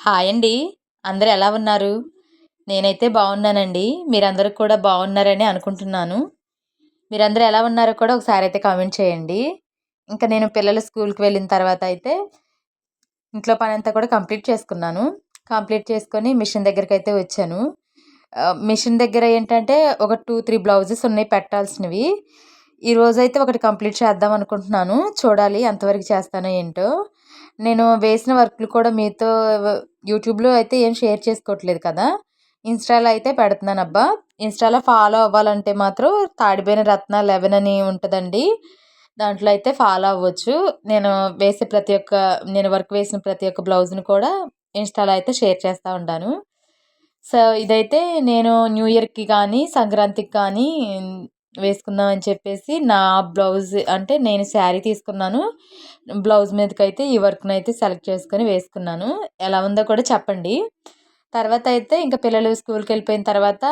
Hi అండి. అందరు ఎలా ఉన్నారు? నేనైతే బాగున్నానండి. మీరందరూ కూడా బాగున్నారని అనుకుంటున్నాను. మీరందరూ ఎలా ఉన్నారో కూడా ఒకసారి అయితే కామెంట్ చేయండి. ఇంకా నేను పిల్లలు స్కూల్కి వెళ్ళిన తర్వాత అయితే ఇంట్లో పని అంతా కూడా కంప్లీట్ చేసుకున్నాను. కంప్లీట్ చేసుకొని మిషన్ దగ్గరికి అయితే వచ్చాను. మిషన్ దగ్గర ఏంటంటే ఒక టూ త్రీ బ్లౌజెస్ ఉన్నాయి పెట్టాల్సినవి. ఈరోజు అయితే ఒకటి కంప్లీట్ చేద్దాం అనుకుంటున్నాను. చూడాలి ఎంతవరకు చేస్తానో ఏంటో. నేను వేసిన వర్క్లు కూడా మీతో యూట్యూబ్లో అయితే ఏం షేర్ చేసుకోవట్లేదు కదా. ఇన్స్టాలో అయితే పెడుతున్నాను అబ్బా ఇన్స్టాలో ఫాలో అవ్వాలంటే మాత్రం తాడిపోయిన రత్న లెవెన్ అని ఉంటుందండి. దాంట్లో అయితే ఫాలో అవ్వచ్చు. నేను వేసే ప్రతి ఒక్క నేను వర్క్ వేసిన ప్రతి ఒక్క బ్లౌజ్ని కూడా ఇన్స్టాలో అయితే షేర్ చేస్తూ ఉంటాను. సో ఇదైతే నేను న్యూ ఇయర్కి కానీ సంక్రాంతికి కానీ వేసుకుందాం అని చెప్పేసి నా బ్లౌజ్ అంటే నేను శారీ తీసుకున్నాను. బ్లౌజ్ మీదకి అయితే ఈ వర్క్ని అయితే సెలెక్ట్ చేసుకొని వేసుకున్నాను. ఎలా ఉందో కూడా చెప్పండి. తర్వాత అయితే ఇంకా పిల్లలు స్కూల్కి వెళ్ళిపోయిన తర్వాత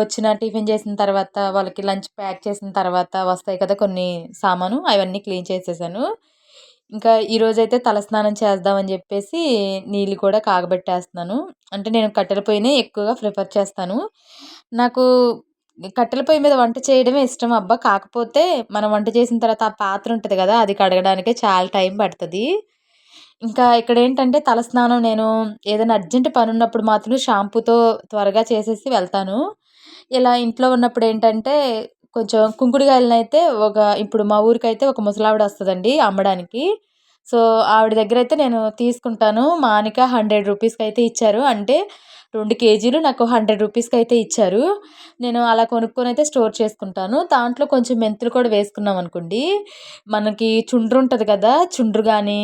వచ్చిన టిఫిన్ చేసిన తర్వాత వాళ్ళకి లంచ్ ప్యాక్ చేసిన తర్వాత వస్తాయి కదా కొన్ని సామాను అవన్నీ క్లీన్ చేసేసాను. ఇంకా ఈరోజు అయితే తలస్నానం చేద్దామని చెప్పేసి నీళ్ళు కూడా కాగబెట్టేస్తున్నాను. అంటే నేను కట్టెల పొయ్యినే ఎక్కువగా ప్రిఫర్ చేస్తాను. నాకు కట్టెల పొయ్యి మీద వంట చేయడమే ఇష్టం. అబ్బా కాకపోతే మనం వంట చేసిన తర్వాత ఆ పాత్ర ఉంటుంది కదా అది కడగడానికే చాలా టైం పడుతుంది. ఇంకా ఇక్కడ ఏంటంటే తలస్నానం నేను ఏదైనా అర్జెంట్ పని ఉన్నప్పుడు మాత్రం షాంపూతో త్వరగా చేసేసి వెళ్తాను. ఇలా ఇంట్లో ఉన్నప్పుడు ఏంటంటే కొంచెం కుంకుడుగాయలనైతే ఒక ఇప్పుడు మా ఊరికైతే ఒక ముసలావిడ వస్తుందండి అమ్మడానికి. సో ఆవిడ దగ్గర అయితే నేను తీసుకుంటాను. మానిక హండ్రెడ్ రూపీస్కి అయితే ఇచ్చారు. అంటే రెండు కేజీలు నాకు హండ్రెడ్ రూపీస్కి అయితే ఇచ్చారు. నేను అలా కొనుక్కొని అయితే స్టోర్ చేసుకుంటాను. దాంట్లో కొంచెం మెంతులు కూడా వేసుకున్నాం అనుకోండి. మనకి చుండ్రు ఉంటుంది కదా చుండ్రు కానీ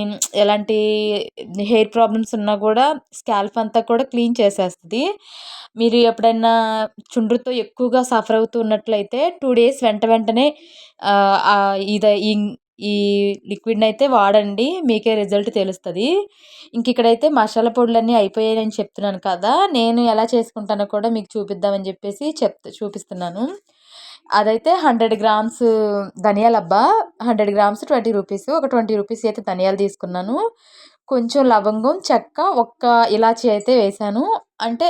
ఎలాంటి హెయిర్ ప్రాబ్లమ్స్ ఉన్నా కూడా స్కాల్ఫ్ అంతా కూడా క్లీన్ చేసేస్తుంది. మీరు ఎప్పుడైనా చుండ్రుతో ఎక్కువగా సఫర్ అవుతున్నట్లయితే టూ డేస్ వెంట వెంటనే ఇది ఈ లిక్విడ్ని అయితే వాడండి మీకే రిజల్ట్ తెలుస్తుంది. ఇంక ఇక్కడైతే మసాలా పొడులన్నీ అయిపోయాయని చెప్తున్నాను కదా నేను ఎలా చేసుకుంటానో కూడా మీకు చూపిద్దామని చెప్పేసి చెప్ చూపిస్తున్నాను. అదైతే హండ్రెడ్ గ్రామ్స్ ధనియాల అబ్బా హండ్రెడ్ గ్రామ్స్ ట్వంటీ రూపీస్ ఒక ట్వంటీ రూపీస్ అయితే ధనియాలు తీసుకున్నాను. కొంచెం లవంగం చెక్క ఒక్క ఇలాచి అయితే వేసాను. అంటే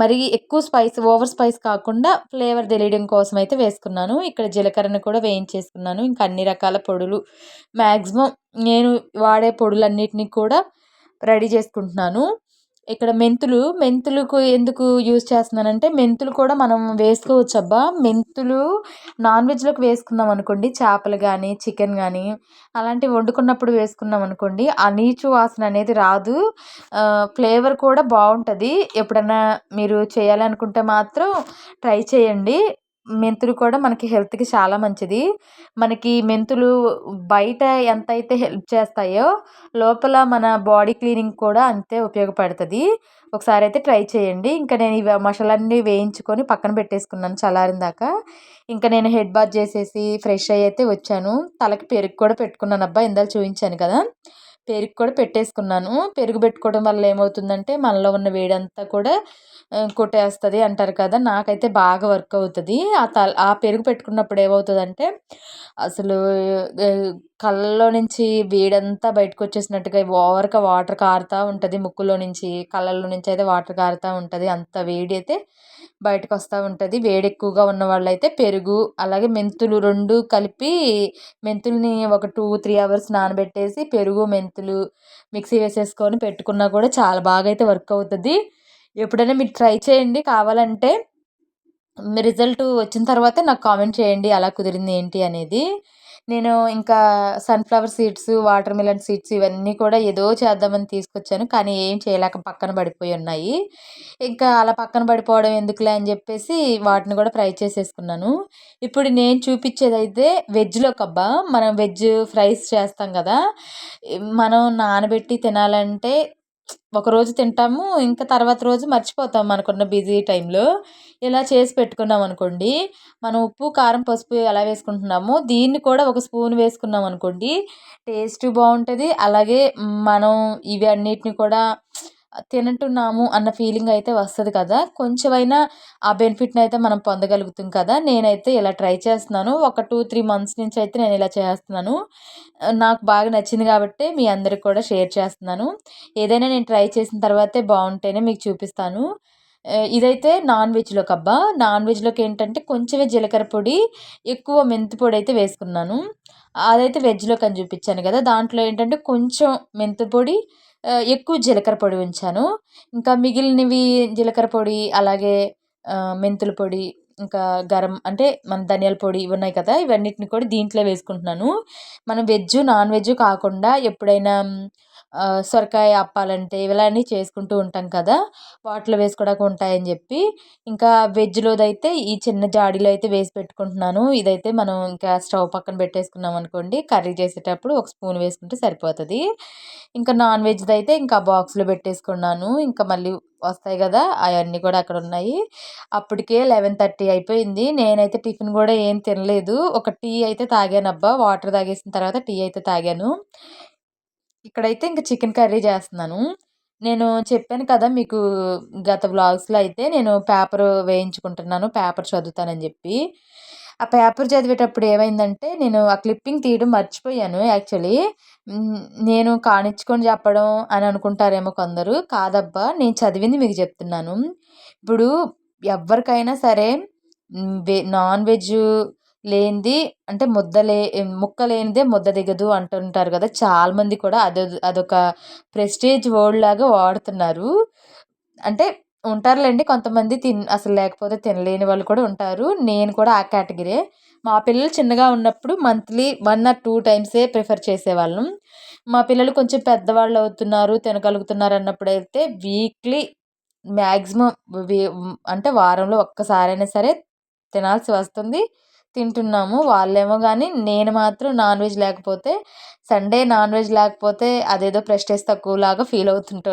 మరి ఎక్కువ స్పైస్ ఓవర్ స్పైస్ కాకుండా ఫ్లేవర్ తెలియడం కోసం అయితే వేసుకున్నాను. ఇక్కడ జీలకర్రను కూడా వేయించేసుకున్నాను. ఇంకా అన్ని రకాల పొడులు. మ్యాక్సిమం నేను వాడే పొడులన్నిటిని కూడా రెడీ చేసుకుంటున్నాను. ఇక్కడ మెంతులు మెంతులకు ఎందుకు యూజ్ చేస్తున్నానంటే మెంతులు కూడా మనం వేసుకోవచ్చు అబ్బా మెంతులు నాన్ వెజ్లోకి వేసుకున్నాం అనుకోండి చేపలు కానీ చికెన్ కానీ అలాంటివి వండుకున్నప్పుడు వేసుకున్నాం అనుకోండి ఆ నీచు వాసన అనేది రాదు. ఫ్లేవర్ కూడా బాగుంటుంది. ఎప్పుడన్నా మీరు చేయాలనుకుంటే మాత్రం ట్రై చేయండి. మెంతులు కూడా మనకి హెల్త్కి చాలా మంచిది. మనకి మెంతులు బయట ఎంత అయితే హెల్ప్ చేస్తాయో లోపల మన బాడీ క్లీనింగ్ కూడా అంతే ఉపయోగపడుతుంది. ఒకసారి అయితే ట్రై చేయండి. ఇంకా నేను ఇవి మసాలన్నీ వేయించుకొని పక్కన పెట్టేసుకున్నాను చల్లారిన దాకా. ఇంకా నేను హెడ్ బాత్ చేసేసి ఫ్రెష్ అయ్యి అయితే వచ్చాను. తలకి పెరుగు కూడా పెట్టుకున్నాను. అబ్బా! ఇందాక చూపించాను కదా! పెరుగు కూడా పెట్టేసుకున్నాను. పెరుగు పెట్టుకోవడం వల్ల ఏమవుతుందంటే మనలో ఉన్న వేడంతా కూడా కొట్టేస్తుంది అంటారు కదా! నాకైతే బాగా వర్క్ అవుతుంది. ఆ తల ఆ పెరుగు పెట్టుకున్నప్పుడు ఏమవుతుందంటే అసలు కళ్ళలో నుంచి వేడంతా బయటకు వచ్చేసినట్టుగా ఓవర్గా వాటర్ కారుతూ ఉంటుంది ముక్కులో నుంచి కళ్ళల్లో నుంచి అయితే వాటర్ కారుతూ ఉంటుంది. అంత వేడి అయితే బయటకు వస్తూ ఉంటుంది. వేడి ఎక్కువగా ఉన్న వాళ్ళైతే పెరుగు అలాగే మెంతులు రెండు కలిపి మెంతుల్ని ఒక టూ త్రీ అవర్స్ నానబెట్టేసి పెరుగు మెంతులు మిక్సీ వేసేసుకొని పెట్టుకున్నా కూడా చాలా బాగా అయితే వర్క్ అవుతుంది ఎప్పుడైనా మీరు ట్రై చేయండి. కావాలంటే రిజల్ట్ వచ్చిన తర్వాత నాకు కామెంట్ చేయండి. అలా కుదిరింది ఏంటి అనేది. నేను ఇంకా sunflower seeds watermelon seeds ఇవన్నీ కూడా ఏదో చేద్దామని తీసుకొచ్చాను. కానీ ఏం చేయలేక పక్కన పడిపోయి ఉన్నాయి. ఇంకా అలా పక్కన పడిపోవడం ఎందుకులే అని చెప్పేసి వాటిని కూడా ఫ్రై చేసేసుకున్నాను. ఇప్పుడు నేను చూపించేది అయితే వెజ్లో కబ్బా. మనం వెజ్ ఫ్రైస్ చేస్తాం కదా. మనం నానబెట్టి తినాలంటే ఒకరోజు తింటాము ఇంకా తర్వాత రోజు మర్చిపోతాం మనకున్న బిజీ టైంలో. ఇలా చేసి పెట్టుకున్నాం అనుకోండి. మనం ఉప్పు కారం పసుపు ఎలా వేసుకుంటున్నామో దీన్ని కూడా ఒక స్పూన్ వేసుకున్నాం అనుకోండి. టేస్ట్ బాగుంటుంది. అలాగే మనం ఇవి అన్నిటిని కూడా తింటున్నాము అన్న ఫీలింగ్ అయితే వస్తుంది కదా. కొంచెమైనా ఆ బెనిఫిట్ని అయితే మనం పొందగలుగుతాం కదా. నేనైతే ఇలా ట్రై చేస్తున్నాను. ఒక టూ త్రీ మంత్స్ నుంచి అయితే నేను ఇలా చేస్తున్నాను. నాకు బాగా నచ్చింది కాబట్టి మీ అందరికి కూడా షేర్ చేస్తున్నాను. ఏదైనా నేను ట్రై చేసిన తర్వాతే బాగుంటేనే మీకు చూపిస్తాను. ఇదైతే నాన్ వెజ్లోకి అబ్బా. నాన్ వెజ్లోకి ఏంటంటే కొంచెమే జీలకర్ర పొడి ఎక్కువ మెంతి పొడి అయితే వేసుకున్నాను. అదైతే వెజ్లోకి అని చూపించాను కదా. దాంట్లో ఏంటంటే కొంచెం మెంతి పొడి ఎక్కువ జీలకర్ర పొడి ఉంచాను. ఇంకా మిగిలినవి జీలకర్ర పొడి అలాగే మెంతుల పొడి ఇంకా గరం అంటే మన ధనియాల పొడి ఇవి ఉన్నాయి కదా ఇవన్నిటిని కూడా దీంట్లో వేసుకుంటున్నాను. మనం వెజ్ నాన్ వెజ్ కాకుండా ఎప్పుడైనా సొరకాయ అప్పాలంటే ఇలాంటివి చేసుకుంటూ ఉంటాం కదా! వాటిలో వేసుకోవడానికి ఉంటాయని చెప్పి. ఇంకా వెజ్లోదైతే ఈ చిన్న జాడీలో అయితే వేసి పెట్టుకుంటున్నాను. ఇదైతే మనం ఇంకా స్టవ్ పక్కన పెట్టేసుకున్నాం అనుకోండి. కర్రీ చేసేటప్పుడు ఒక స్పూన్ వేసుకుంటే సరిపోతుంది. ఇంకా నాన్ వెజ్ది అయితే ఇంకా బాక్స్లో పెట్టేసుకున్నాను. ఇంకా మళ్ళీ వస్తాయి కదా! అవన్నీ కూడా అక్కడ ఉన్నాయి. అప్పటికే లెవెన్ థర్టీ అయిపోయింది. నేనైతే టిఫిన్ కూడా ఏం తినలేదు. ఒక టీ అయితే తాగాను అబ్బా వాటర్ తాగేసిన తర్వాత టీ అయితే తాగాను. ఇక్కడైతే ఇంకా చికెన్ కర్రీ చేస్తున్నాను. నేను చెప్పాను కదా మీకు గత వ్లాగ్స్లో అయితే నేను పేపర్ వేయించుకుంటున్నాను పేపర్ చదువుతానని చెప్పి. ఆ పేపర్ చదివేటప్పుడు ఏమైందంటే నేను ఆ క్లిప్పింగ్ తీయడం మర్చిపోయాను యాక్చువల్లీ. నేను కానిచ్చుకొని చెప్పడం అని అనుకుంటారేమో కొందరు. కాదబ్బా నేను చదివింది మీకు చెప్తున్నాను. ఇప్పుడు ఎవరికైనా సరే నాన్ వెజ్ లేనిది అంటే ముద్ద లే ముక్క లేనిదే ముద్ద దిగదు అంటుంటారు కదా. చాలామంది కూడా అదో అదొక ప్రెస్టేజ్ వర్డ్ లాగా వాడుతున్నారు. అంటే ఉంటారులేండి కొంతమంది తిన్ అసలు లేకపోతే తినలేని వాళ్ళు కూడా ఉంటారు. నేను కూడా ఆ కేటగిరే మా పిల్లలు చిన్నగా ఉన్నప్పుడు మంత్లీ వన్ ఆర్ టూ టైమ్సే ప్రిఫర్ చేసేవాళ్ళం. మా పిల్లలు కొంచెం పెద్దవాళ్ళు అవుతున్నారు తినగలుగుతున్నారు అన్నప్పుడు అయితే వీక్లీ మ్యాక్సిమం అంటే వారంలో ఒక్కసారైనా సరే తినాల్సి వస్తుంది. తింటున్నాము వాళ్ళేమో కానీ నేను మాత్రం నాన్ వెజ్ లేకపోతే సండే నాన్ వెజ్ లేకపోతే అదేదో ప్రెస్టేజ్ తక్కువలాగా ఫీల్ అవుతుంటా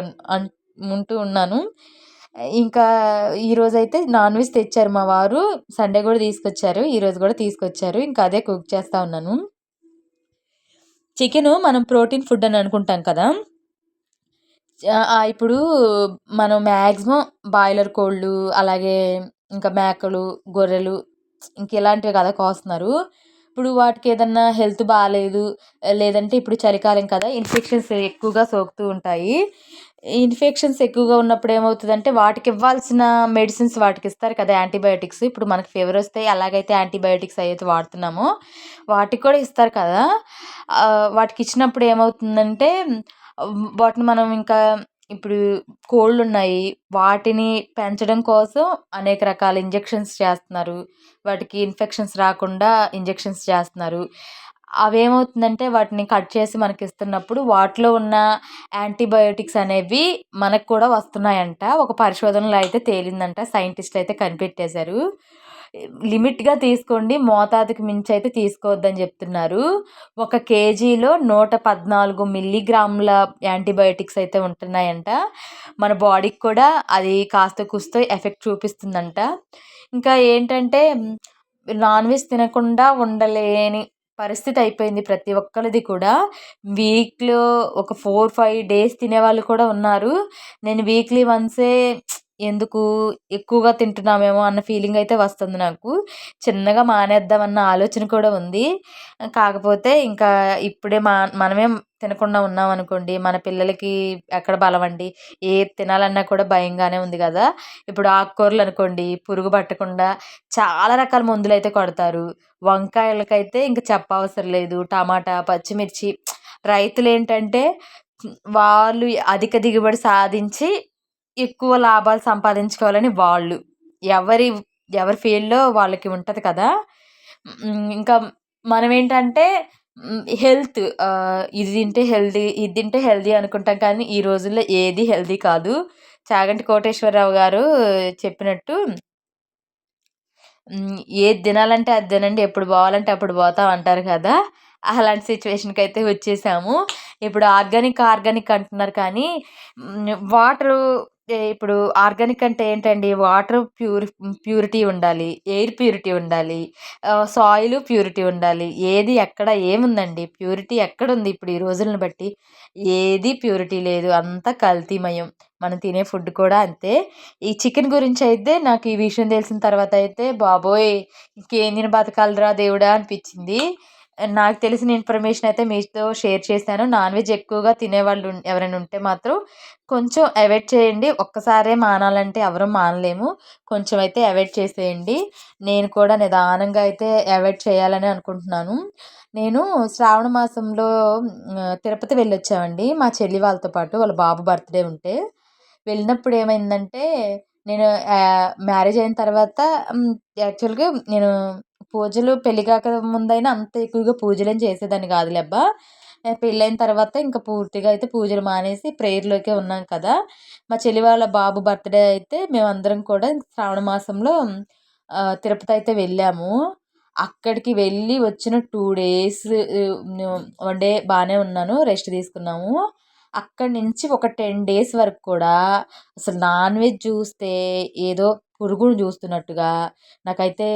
ఉంటూ ఉన్నాను. ఇంకా ఈరోజు అయితే నాన్ వెజ్ తెచ్చారు మా వారు సండే కూడా తీసుకొచ్చారు ఈరోజు కూడా తీసుకొచ్చారు ఇంకా అదే కుక్ చేస్తూ ఉన్నాను. చికెను మనం ప్రోటీన్ ఫుడ్ అని అనుకుంటాం కదా? ఇప్పుడు మనం మ్యాక్సిమం బాయిలర్ కోళ్ళు అలాగే ఇంకా మేకలు గొర్రెలు ఇంక ఇలాంటివి కదా కోస్తున్నారు ఇప్పుడు వాటికి ఏదన్నా హెల్త్ బాగాలేదు లేదంటే ఇప్పుడు చలికాలం కదా ఇన్ఫెక్షన్స్ ఎక్కువగా సోకుతూ ఉంటాయి. ఇన్ఫెక్షన్స్ ఎక్కువగా ఉన్నప్పుడు ఏమవుతుందంటే వాటికి ఇవ్వాల్సిన మెడిసిన్స్ వాటికి ఇస్తారు కదా యాంటీబయాటిక్స్. ఇప్పుడు మనకి ఫీవర్ వస్తే అలాగైతే యాంటీబయాటిక్స్ అయితే వాడుతున్నామో వాటికి కూడా ఇస్తారు కదా. వాటికి ఇచ్చినప్పుడు ఏమవుతుందంటే వాటిని మనం ఇంకా ఇప్పుడు కోళ్ళు ఉన్నాయి వాటిని పెంచడం కోసం అనేక రకాల ఇంజెక్షన్స్ చేస్తున్నారు. వాటికి ఇన్ఫెక్షన్స్ రాకుండా ఇంజెక్షన్స్ చేస్తున్నారు. అవేమవుతుందంటే వాటిని కట్ చేసి మనకి ఇస్తున్నప్పుడు వాటిలో ఉన్న యాంటీబయోటిక్స్ అనేవి మనకు కూడా వస్తున్నాయంట. ఒక పరిశోధనలో అయితే తేలిందంట. సైంటిస్ట్ అయితే కనిపెట్టేశారు. లిమిట్గా తీసుకోండి. మోతాదుకి మించి అయితే తీసుకోవద్దని చెప్తున్నారు. ఒక కేజీలో నూట పద్నాలుగు మిల్లీగ్రాముల యాంటీబయోటిక్స్ అయితే ఉంటున్నాయంట. మన బాడీకి కూడా అది కాస్త కుస్తో ఎఫెక్ట్ చూపిస్తుందంట. ఇంకా ఏంటంటే నాన్ వెజ్ తినకుండా ఉండలేని పరిస్థితి అయిపోయింది ప్రతి ఒక్కరిది కూడా. వీక్లో ఒక ఫోర్ ఫైవ్ డేస్ తినేవాళ్ళు కూడా ఉన్నారు. నేను వీక్లీ వన్సే ఎందుకు ఎక్కువగా తింటున్నామేమో అన్న ఫీలింగ్ అయితే వస్తుంది నాకు. చిన్నగా మానేద్దామన్న ఆలోచన కూడా ఉంది. కాకపోతే ఇంకా ఇప్పుడే మా మనమే తినకుండా ఉన్నాం అనుకోండి మన పిల్లలకి ఎక్కడ బలం అండి ఏది తినాలన్నా కూడా భయంగానే ఉంది కదా? ఇప్పుడు ఆకుకూరలు అనుకోండి పురుగు పట్టకుండా చాలా రకాల మందులు అయితే కొడతారు. వంకాయలకైతే ఇంకా చెప్పవసరం లేదు. టమాటా పచ్చిమిర్చి రైతులు ఏంటంటే వాళ్ళు అధిక దిగుబడి సాధించి ఎక్కువ లాభాలు సంపాదించుకోవాలని వాళ్ళు. ఎవరి ఎవరి ఫీల్డ్లో వాళ్ళకి ఉంటుంది కదా. ఇంకా మనం ఏంటంటే హెల్త్ ఇది తింటే హెల్దీ ఇది తింటే హెల్దీ అనుకుంటాం కానీ ఈ రోజుల్లో ఏది హెల్దీ కాదు. చాగంటి కోటేశ్వరరావు గారు చెప్పినట్టు ఏది తినాలంటే అది తినండి ఎప్పుడు పోవాలంటే అప్పుడు పోతాం అంటారు కదా. అలాంటి సిచ్యువేషన్కి అయితే వచ్చేసాము. ఇప్పుడు ఆర్గానిక్ ఆర్గానిక్ అంటున్నారు కానీ వాటరు ఇప్పుడు ఆర్గానిక్ అంటే ఏంటండి? వాటర్ ప్యూరి ప్యూరిటీ ఉండాలి ఎయిర్ ప్యూరిటీ ఉండాలి సాయిల్ ప్యూరిటీ ఉండాలి. ఏది ఎక్కడ ఏముందండి? ప్యూరిటీ ఎక్కడుంది ఇప్పుడు ఈ రోజులను బట్టి? ఏది ప్యూరిటీ లేదు. అంతా కల్తీమయం. మనం తినే ఫుడ్ కూడా అంతే. ఈ చికెన్ గురించి అయితే నాకు ఈ విషయం తెలిసిన తర్వాత అయితే బాబోయ్! ఇంకేం తిని బతకాలరా దేవుడా అనిపించింది. నాకు తెలిసిన ఇన్ఫర్మేషన్ అయితే మీతో షేర్ చేశాను. నాన్ వెజ్ ఎక్కువగా తినేవాళ్ళు ఎవరైనా ఉంటే మాత్రం కొంచెం అవాయిడ్ చేయండి. ఒక్కసారే మానాలంటే ఎవరు మానలేము. కొంచెం అయితే అవాయిడ్ చేసేయండి. నేను కూడా నిదానంగా అయితే అవాయిడ్ చేయాలని అనుకుంటున్నాను. నేను శ్రావణ మాసంలో తిరుపతి వెళ్ళొచ్చామండి. మా చెల్లి వాళ్ళతో పాటు వాళ్ళ బాబు బర్త్డే ఉంటే. వెళ్ళినప్పుడు ఏమైందంటే నేను మ్యారేజ్ అయిన తర్వాత యాక్చువల్గా నేను పూజలు పెళ్ళి కాక ముందైనా అంత ఎక్కువగా పూజలు ఏం చేసేదాన్ని కాదులే అబ్బా. పెళ్ళైన తర్వాత ఇంకా పూర్తిగా అయితే పూజలు మానేసి ప్రేయర్లోకే ఉన్నాం కదా. మా చెల్లి వాళ్ళ బాబు బర్త్డే అయితే మేమందరం కూడా శ్రావణ మాసంలో తిరుపతి అయితే వెళ్ళాము. అక్కడికి వెళ్ళి వచ్చిన టూ డేస్ వన్ డే బాగానే ఉన్నాను రెస్ట్ తీసుకున్నాము. అక్కడి నుంచి ఒక టెన్ డేస్ వరకు కూడా అసలు నాన్ వెజ్ చూస్తే ఏదో పురుగును చూస్తున్నట్టుగా. నాకైతే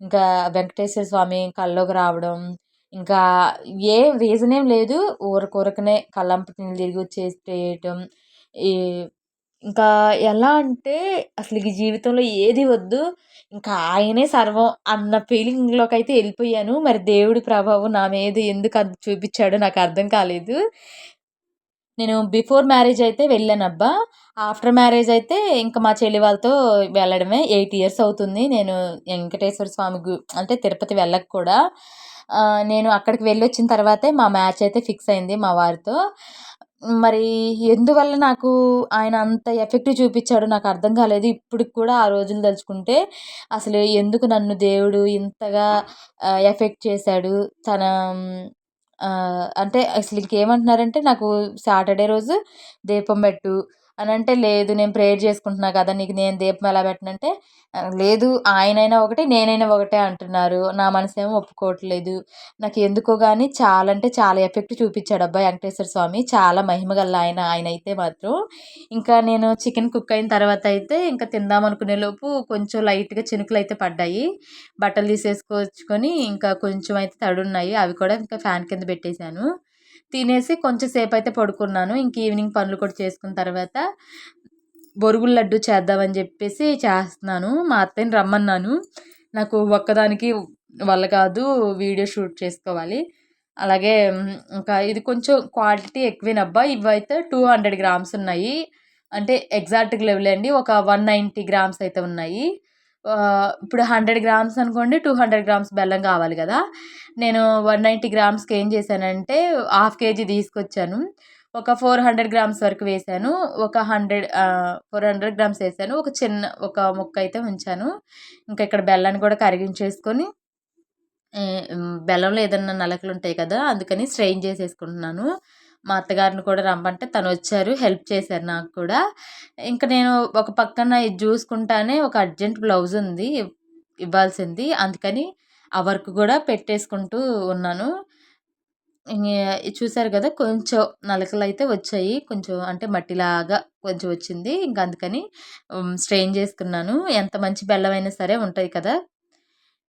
ఇంకా వెంకటేశ్వర స్వామి కల్లోకి రావడం ఇంకా ఏ రీజన్ ఏం లేదు. ఊరకూరకనే కళ్ళంపు నీళ్ళు తిరిగి వచ్చేసేయటం. ఈ ఇంకా ఎలా అంటే అసలు ఈ జీవితంలో ఏది వద్దు. ఇంకా ఆయనే సర్వం అన్న ఫీలింగ్లోకి అయితే వెళ్ళిపోయాను. మరి దేవుడి ప్రభావం నా మీద ఎందుకు అది చూపించాడో నాకు అర్థం కాలేదు. నేను బిఫోర్ మ్యారేజ్ అయితే వెళ్ళాను అబ్బా ఆఫ్టర్ మ్యారేజ్ అయితే ఇంకా మా చెల్లి వాళ్ళతో వెళ్ళడమే ఎయిట్ ఇయర్స్ అవుతుంది. నేను వెంకటేశ్వర స్వామి గు అంటే తిరుపతి వెళ్ళక కూడా. నేను అక్కడికి వెళ్ళి వచ్చిన తర్వాతే మా మ్యాచ్ అయితే ఫిక్స్ అయింది మా వారితో. మరి ఎందువల్ల నాకు ఆయన అంత ఎఫెక్ట్ చూపించాడు నాకు అర్థం కాలేదు. ఇప్పటికి కూడా ఆ రోజులు తలుచుకుంటే అసలు ఎందుకు నన్ను దేవుడు ఇంతగా ఎఫెక్ట్ చేశాడు? తన అంటే అసలు ఇంకేమంటున్నారంటే నాకు సాటర్డే రోజు దీపం పెట్టు అని అంటే లేదు నేను ప్రేయర్ చేసుకుంటున్నా కదా నీకు నేను దీపం ఎలా పెట్టనంటే లేదు ఆయనైనా ఒకటే నేనైనా ఒకటే అంటున్నారు. నా మనసు ఏమో ఒప్పుకోవట్లేదు. నాకు ఎందుకో కానీ చాలా అంటే చాలా ఎఫెక్ట్ చూపించాడు అబ్బాయి వెంకటేశ్వర స్వామి. చాలా మహిమ గల ఆయన ఆయన అయితే మాత్రం. ఇంకా నేను చికెన్ కుక్ అయిన తర్వాత అయితే ఇంకా తిందాం అనుకునే లోపు కొంచెం లైట్గా చినుకులు అయితే పడ్డాయి. బట్టలు తీసేసుకొచ్చుకొని ఇంకా కొంచెం అయితే తడున్నాయి. అవి కూడా ఇంకా ఫ్యాన్ కింద పెట్టేశాను. తినేసి కొంచెంసేపు అయితే పడుకున్నాను. ఇంక ఈవినింగ్ పనులు కూడా చేసుకున్న తర్వాత బొరుగుల లడ్డు చేద్దామని చెప్పేసి చేస్తున్నాను. మా అత్తయ్యని రమ్మన్నాను. నాకు ఒక్కదానికి వల్ల కాదు వీడియో షూట్ చేసుకోవాలి. అలాగే ఇంకా ఇది కొంచెం క్వాలిటీ ఎక్కువేనబ్బా. ఇవైతే టూ హండ్రెడ్ గ్రామ్స్ ఉన్నాయి. అంటే ఎగ్జాక్ట్గా లెవెల్ అండి. ఒక వన్ నైంటీ గ్రామ్స్ అయితే ఉన్నాయి. ఇప్పుడు హండ్రెడ్ గ్రామ్స్ అనుకోండి టూ హండ్రెడ్ గ్రామ్స్ బెల్లం కావాలి కదా. నేను వన్ నైంటీ గ్రామ్స్కి ఏం చేశానంటే హాఫ్ కేజీ తీసుకొచ్చాను. ఒక ఫోర్ హండ్రెడ్ గ్రామ్స్ వరకు వేసాను ఒక హండ్రెడ్ ఫోర్ హండ్రెడ్ గ్రామ్స్ వేసాను ఒక చిన్న ఒక ముక్క అయితే ఉంచాను. ఇంకా ఇక్కడ బెల్లాన్ని కూడా కరిగించేసుకొని బెల్లంలో ఏదన్నా నలకలు ఉంటాయి కదా అందుకని స్ట్రెయిన్ చేసేసుకుంటున్నాను. మా అత్తగారిని కూడా రమ్మంటే తను వచ్చారు హెల్ప్ చేశారు నాకు కూడా. ఇంకా నేను ఒక పక్కన ఇది చూసుకుంటానే ఒక అర్జెంట్ బ్లౌజ్ ఉంది ఇవ్వాల్సింది. అందుకని ఆ వర్క్ కూడా పెట్టేసుకుంటూ ఉన్నాను. చూసారు కదా కొంచెం నలకలు అయితే వచ్చాయి. కొంచెం అంటే మట్టిలాగా కొంచెం వచ్చింది. ఇంకా అందుకని స్ట్రెయిన్ చేసుకున్నాను. ఎంత మంచి బెల్లం అయినా సరే ఉంటుంది కదా.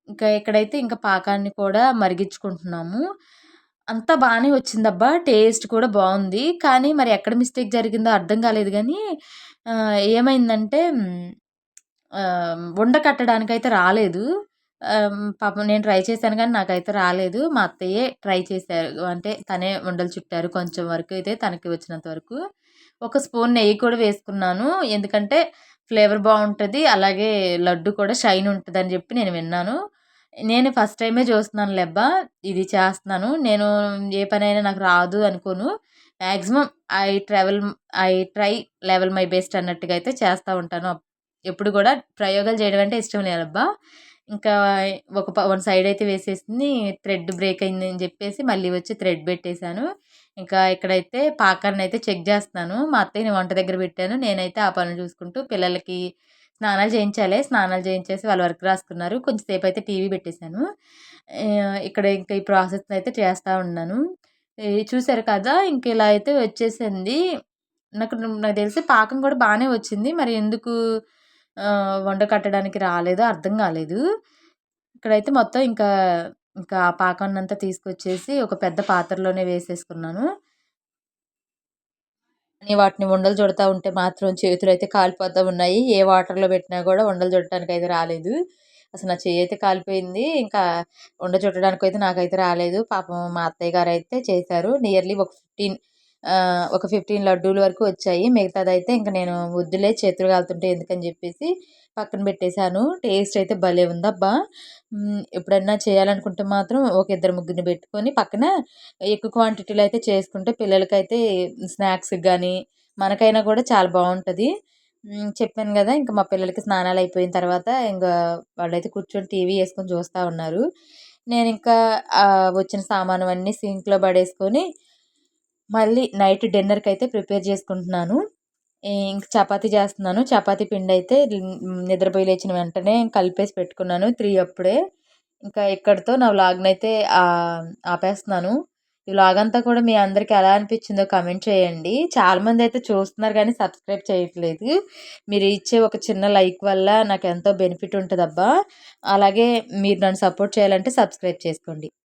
ఇంకా ఇక్కడైతే ఇంకా పాకాన్ని కూడా మరిగించుకుంటున్నాము. అంతా బాగానే వచ్చిందబ్బా టేస్ట్ కూడా బాగుంది కానీ మరి ఎక్కడ మిస్టేక్ జరిగిందో అర్థం కాలేదు కానీ ఏమైందంటే ఉండ కట్టడానికైతే రాలేదు. పాపం నేను ట్రై చేశాను కానీ నాకైతే రాలేదు. మా అత్తయ్యే ట్రై చేశారు. అంటే తనే ఉండలు చుట్టారు కొంచెం వరకు అయితే తనకి వచ్చినంత వరకు. ఒక స్పూన్ నెయ్యి కూడా వేసుకున్నాను. ఎందుకంటే ఫ్లేవర్ బాగుంటుంది అలాగే లడ్డు కూడా షైన్ ఉంటుంది అని చెప్పి నేను విన్నాను. నేను ఫస్ట్ టైమే చూస్తున్నాను లేబ్బా ఇది చేస్తున్నాను. నేను ఏ పనైనా నాకు రాదు అనుకోను. Maximum I travel I try level my best అన్నట్టుగా అయితే చేస్తూ ఉంటాను. ఎప్పుడు కూడా ప్రయోగాలు చేయడం అంటే ఇష్టం లేదబ్బా ఇంకా ఒక వన్ సైడ్ అయితే వేసేసింది థ్రెడ్ బ్రేక్ అయింది అని చెప్పేసి మళ్ళీ వచ్చి థ్రెడ్ పెట్టేశాను. ఇంకా ఇక్కడైతే పాకాన్ని అయితే చెక్ చేస్తున్నాను. మా అత్తయ్యని వంట దగ్గర పెట్టాను. నేనైతే ఆ పనులు చూసుకుంటూ పిల్లలకి స్నానాలు చేయించాలి స్నానాలు చేయించేసి వాళ్ళు వర్క్ రాసుకున్నారు. కొంచెంసేపు అయితే టీవీ పెట్టేశాను. ఇక్కడ ఇంకా ఈ ప్రాసెస్ అయితే చేస్తూ ఉన్నాను. చూసారు కదా ఇంక ఇలా అయితే వచ్చేసింది. నాకు నాకు తెలిసి పాకం కూడా బాగానే వచ్చింది. మరి ఎందుకు వండ కట్టడానికి రాలేదో అర్థం కాలేదు. ఇక్కడైతే మొత్తం ఇంకా ఇంకా ఆ పాకాన్నంతా తీసుకొచ్చేసి ఒక పెద్ద పాత్రలోనే వేసేసుకున్నాను. కానీ వాటిని ఉండలు చుడతా ఉంటే మాత్రం చేతులు అయితే కాలిపోతూ ఉన్నాయి. ఏ వాటర్లో పెట్టినా కూడా ఉండలు చుట్టడానికి అయితే రాలేదు. అసలు నా చేయి అయితే కాలిపోయింది. ఇంకా ఉండ చుట్టడానికి అయితే నాకైతే రాలేదు. పాపం మా అత్తయ్య గారు అయితే చేశారు. నియర్లీ ఒక ఫిఫ్టీన్ ఒక ఫిఫ్టీన్ లడ్డూల వరకు వచ్చాయి. మిగతాదైతే ఇంకా నేను వద్దులే చేతులు కాలుతుంటే ఎందుకని చెప్పేసి పక్కన పెట్టేశాను. టేస్ట్ అయితే భలే ఉందబ్బా. ఎప్పుడన్నా చేయాలనుకుంటే మాత్రం ఒక ఇద్దరు ముగ్గురిని పెట్టుకొని పక్కన ఎక్కువ క్వాంటిటీలో అయితే చేసుకుంటే పిల్లలకైతే స్నాక్స్ కానీ మనకైనా కూడా చాలా బాగుంటుంది. చెప్పాను కదా ఇంకా మా పిల్లలకి స్నానాలు అయిపోయిన తర్వాత ఇంకా వాళ్ళైతే కూర్చొని టీవీ వేసుకొని చూస్తూ ఉన్నారు. నేను ఇంకా వచ్చిన సామాను అన్నీ సింక్లో పడేసుకొని మళ్ళీ నైట్ డిన్నర్కి అయితే ప్రిపేర్ చేసుకుంటున్నాను. ఇంక చపాతి చేస్తున్నాను. చపాతీ పిండి అయితే నిద్రపోయి లేచిన వెంటనే కలిపేసి పెట్టుకున్నాను త్రీ అప్పుడే. ఇంకా ఇక్కడితో నా వ్లాగ్ని అయితే ఆపేస్తున్నాను. ఈ వ్లాగ్ అంతా కూడా మీ అందరికీ ఎలా అనిపించిందో కమెంట్ చేయండి. చాలామంది అయితే చూస్తున్నారు కానీ సబ్స్క్రైబ్ చేయట్లేదు. మీరు ఇచ్చే ఒక చిన్న లైక్ వల్ల నాకు ఎంతో బెనిఫిట్ ఉంటుందబ్బా. అలాగే మీరు నన్ను సపోర్ట్ చేయాలంటే సబ్స్క్రైబ్ చేసుకోండి.